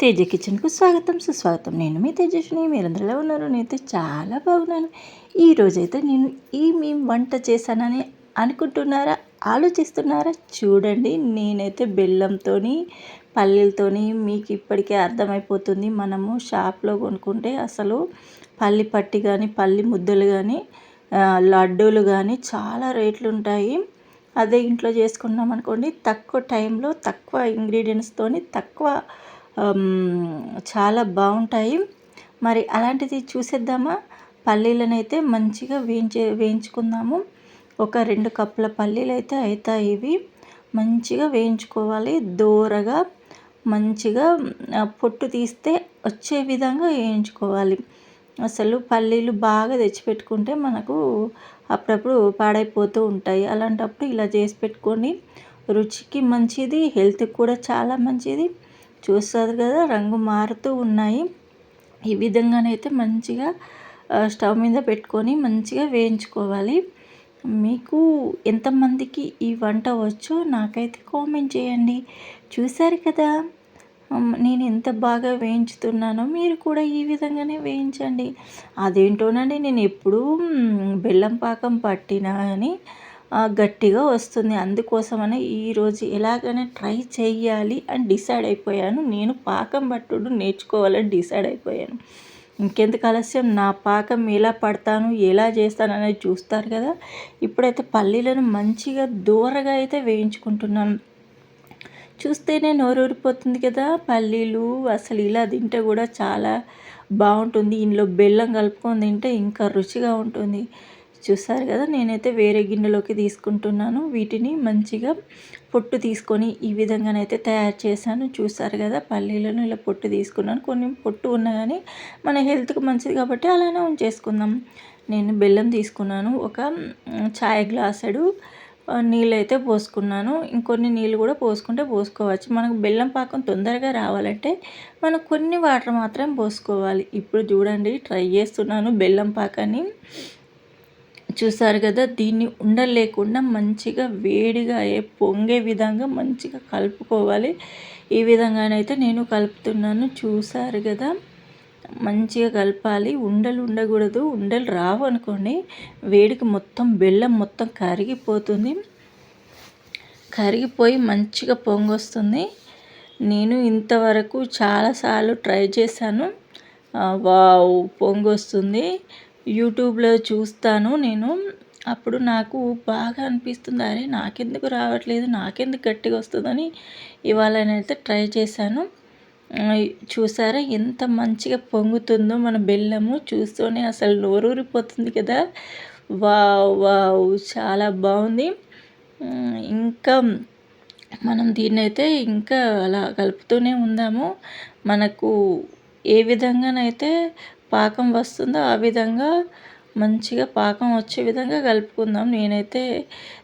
తేజ కిచెన్కు స్వాగతం సుస్వాగతం. నేను మీ తేజస్ని మీరందరిలో ఉన్నారు. నేనైతే చాలా బాగున్నాను. ఈరోజైతే నేను ఈ మీ వంట చేశానని అనుకుంటున్నారా ఆలోచిస్తున్నారా చూడండి. నేనైతే బెల్లంతో పల్లీలతో మీకు ఇప్పటికే అర్థమైపోతుంది. మనము షాప్లో కొనుక్కుంటే అసలు పల్లి పట్టి కానీ పల్లి ముద్దలు కానీ లడ్డూలు కానీ చాలా రేట్లు ఉంటాయి అదే ఇంట్లో చేసుకున్నాం అనుకోండి తక్కువ టైంలో తక్కువ ఇంగ్రీడియంట్స్తోని తక్కువ చాలా బాగుంటాయి. మరి అలాంటిది చూసేద్దామా? పల్లీలనైతే అయితే మంచిగా వేయించే వేయించుకుందాము. ఒక రెండు కప్పుల పల్లీలు అయితే అవుతాయి ఇవి. మంచిగా వేయించుకోవాలి. దూరగా మంచిగా పొట్టు తీస్తే వచ్చే విధంగా వేయించుకోవాలి. అసలు పల్లీలు బాగా తెచ్చిపెట్టుకుంటే మనకు అప్పుడప్పుడు పాడైపోతూ ఉంటాయి. అలాంటప్పుడు ఇలా చేసి పెట్టుకొని రుచికి మంచిది హెల్త్కి కూడా చాలా మంచిది. చూస్తారు కదా రంగు మారుతూ ఉన్నాయి. ఈ విధంగానైతే మంచిగా స్టవ్ మీద పెట్టుకొని మంచిగా వేయించుకోవాలి. మీకు ఎంతమందికి ఈ వంట వచ్చో నాకైతే కామెంట్ చేయండి. చూశారు కదా నేను ఎంత బాగా వేయించుతున్నానో మీరు కూడా ఈ విధంగానే వేయించండి. అదేంటోనండి నేను ఎప్పుడూ బెల్లం పాకం పట్టినా అని గట్టిగా వస్తుంది. అందుకోసమనే ఈరోజు ఎలాగైనా ట్రై చేయాలి అని డిసైడ్ అయిపోయాను. నేను పాకం పట్టుడు నేర్చుకోవాలని డిసైడ్ అయిపోయాను. ఇంకెందుకు ఆలస్యం? నా పాకం ఎలా పడతాను? ఎలా చేస్తాను అనేది చూస్తారు కదా. ఇప్పుడైతే పల్లీలను మంచిగా దూరగా అయితే వేయించుకుంటున్నాను. చూస్తేనే నోరూరిపోతుంది కదా. పల్లీలు అసలు ఇలా తింటే కూడా చాలా బాగుంటుంది. ఇందులో బెల్లం కలుపుకొని తింటే ఇంకా రుచిగా ఉంటుంది. చూసారు కదా నేనైతే వేరే గిన్నెలోకి తీసుకుంటున్నాను. వీటిని మంచిగా పొట్టు తీసుకొని ఈ విధంగానైతే తయారు చేశాను. చూసారు కదా పల్లీలను ఇలా పొట్టు తీసుకున్నాను. కొన్ని పొట్టు ఉన్నా కానీ మన హెల్త్కి మంచిది కాబట్టి అలానే ఉంచేసుకుందాం. నేను బెల్లం తీసుకున్నాను. ఒక చాయ్ గ్లాసెడు నీళ్ళు అయితే పోసుకున్నాను. ఇంకొన్ని నీళ్ళు కూడా పోసుకుంటే పోసుకోవచ్చు. మనకు బెల్లం పాకం తొందరగా రావాలంటే మనం కొన్ని వాటర్ మాత్రం పోసుకోవాలి. ఇప్పుడు చూడండి ట్రై చేస్తున్నాను బెల్లం పాకాన్ని. చూసారు కదా దీన్ని ఉండలేకుండా మంచిగా వేడిగా పొంగే విధంగా మంచిగా కలుపుకోవాలి. ఈ విధంగానైతే నేను కలుపుతున్నాను. చూసారు కదా మంచిగా కలపాలి. ఉండలు ఉండకూడదు. ఉండలు రావు అనుకోండి వేడికి మొత్తం బెల్లం మొత్తం కరిగిపోతుంది. కరిగిపోయి మంచిగా పొంగొస్తుంది. నేను ఇంతవరకు చాలాసార్లు ట్రై చేశాను. వావ్ పొంగొస్తుంది. యూట్యూబ్లో చూస్తాను నేను. అప్పుడు నాకు బాగా అనిపిస్తుంది అరే నాకెందుకు రావట్లేదు నాకెందుకు గట్టిగా వస్తుందని ఇవాళ నేనైతే ట్రై చేశాను. చూసారా ఎంత మంచిగా పొంగుతుందో మన బెల్లము. చూస్తూనే అసలు నోరూరిపోతుంది కదా. వావ్ వావ్ చాలా బాగుంది. ఇంకా మనం దీన్నైతే ఇంకా అలా కలుపుతూనే ఉందాము. మనకు ఏ విధంగానైతే పాకం వస్తుందో ఆ విధంగా మంచిగా పాకం వచ్చే విధంగా కలుపుకుందాం. నేనైతే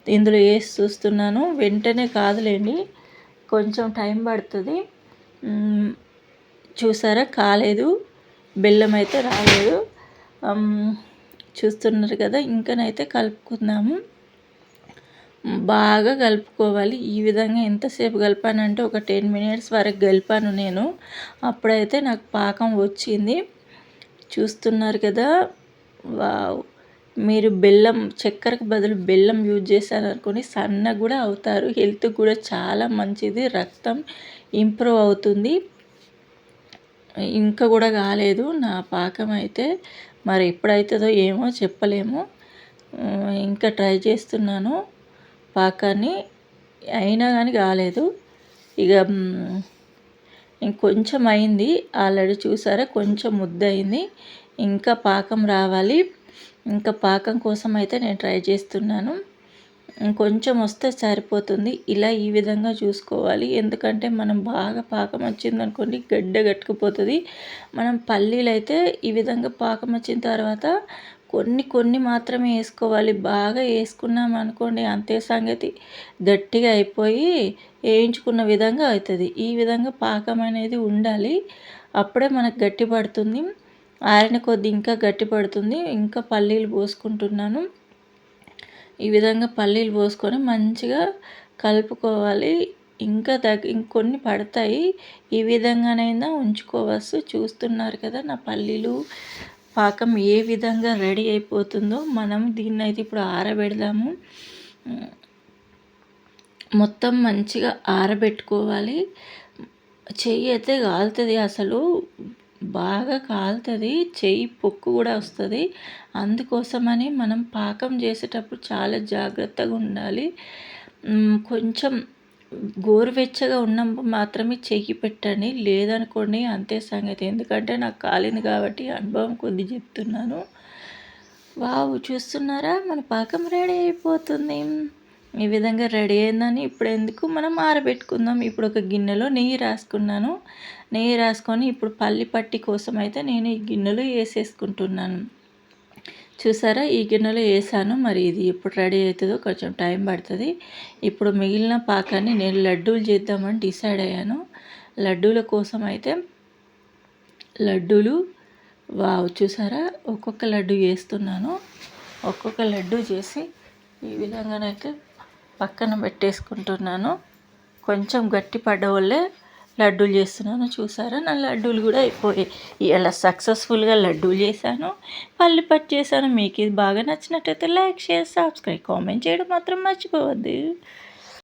ఇందులో వేసి చూస్తున్నాను. వెంటనే కాదులేండి కొంచెం టైం పడుతుంది. చూసారా? కాలేదు. బెల్లం అయితే రాలేదు. చూస్తున్నారు కదా ఇంకనైతే కలుపుకుందాము. బాగా కలుపుకోవాలి. ఈ విధంగా ఎంతసేపు కలిపానంటే ఒక టెన్ మినిట్స్ వరకు కలిపాను నేను. అప్పుడైతే నాకు పాకం వచ్చింది. చూస్తున్నారు కదా. వావ్. మీరు బెల్లం చక్కెరకు బదులు బెల్లం యూజ్ చేశారనుకొని సన్న కూడా అవుతారు. హెల్త్ కూడా చాలా మంచిది. రక్తం ఇంప్రూవ్ అవుతుంది. ఇంకా కూడా కాలేదు. నా పాకం అయితే మరి ఎప్పుడైతుందో ఏమో చెప్పలేము. ఇంకా ట్రై చేస్తున్నాను పాకాన్ని. అయినా కానీ కాలేదు. ఇక ఇంకొంచెం అయింది ఆల్రెడీ చూసారా? కొంచెం ముద్ద అయింది ఇంకా పాకం రావాలి. ఇంకా పాకం కోసం అయితే నేను ట్రై చేస్తున్నాను. కొంచెం వస్తే సరిపోతుంది. ఇలా ఈ విధంగా చూసుకోవాలి. ఎందుకంటే మనం బాగా పాకం వచ్చింది అనుకోండి గడ్డ కట్టుకుపోతుంది మనం పల్లీలు అయితే ఈ విధంగా పాకం వచ్చిన తర్వాత కొన్ని కొన్ని మాత్రమే వేసుకోవాలి. బాగా వేసుకున్నాం అనుకోండి అంతే సంగతి. గట్టిగా అయిపోయి వేయించుకున్న విధంగా అవుతుంది. ఈ విధంగా పాకం అనేది ఉండాలి. అప్పుడే మనకు గట్టి పడుతుంది. ఆరిన కొద్ది ఇంకా గట్టి పడుతుంది. ఇంకా పల్లీలు పోసుకుంటున్నాను. ఈ విధంగా పల్లీలు పోసుకొని మంచిగా కలుపుకోవాలి. ఇంకా దగ్గ ఇంకొన్ని పడతాయి. ఈ విధంగానైనా ఉంచుకోవచ్చు. చూస్తున్నారు కదా నా పల్లీలు. పాకం ఏ విధంగా రెడీ అయిపోతుందో మనం దీన్ని అయితే ఇప్పుడు ఆరబెడదాము. మొత్తం మంచిగా ఆరబెట్టుకోవాలి. చెయ్యి అయితే కాలుతుంది అసలు. బాగా కాలుతుంది. చెయ్యి పొక్కు కూడా వస్తుంది. అందుకోసమని మనం పాకం చేసేటప్పుడు చాలా జాగ్రత్తగా ఉండాలి. కొంచెం గోరువెచ్చగా ఉన్నప్పుడు మాత్రమే చెయ్యి పెట్టండి లేదనుకోండి అంతే సంగతి. ఎందుకంటే నాకు కాలింది కాబట్టి అనుభవం కొద్ది చెప్తున్నాను. వావ్ చూస్తున్నారా? మన పాకం రెడీ అయిపోతుంది. ఈ విధంగా రెడీ అయిందని ఇప్పుడు ఎందుకు మనం ఆరబెట్టుకుందాం? ఇప్పుడు ఒక గిన్నెలో నెయ్యి రాసుకున్నాను. నెయ్యి రాసుకొని ఇప్పుడు పల్లి పట్టి కోసం అయితే నేను ఈ గిన్నెలో వేసేసుకుంటున్నాను. చూసారా? ఈ గిన్నెలో వేసాను. మరి ఇది ఎప్పుడు రెడీ అవుతుందో కొంచెం టైం పడుతుంది. ఇప్పుడు మిగిలిన పాకాన్ని నేను లడ్డూలు చేద్దామని డిసైడ్ అయ్యాను. లడ్డూల కోసం అయితే లడ్డూలు వావ్ చూసారా? ఒక్కొక్క లడ్డు వేస్తున్నాను. ఒక్కొక్క లడ్డు చేసి ఈ విధంగానైతే పక్కన పెట్టేసుకుంటున్నాను. కొంచెం గట్టి పడ్డ లడ్డూలు చేస్తున్నాను చూసారా? నా లడ్డూలు కూడా అయిపోయాయి. ఇలా సక్సెస్ఫుల్గా లడ్డూలు చేశాను పల్లి పట్టు చేశాను. మీకు ఇది బాగా నచ్చినట్టయితే లైక్ షేర్ సబ్స్క్రైబ్ కామెంట్ చేయడం మాత్రం మర్చిపోవద్దు.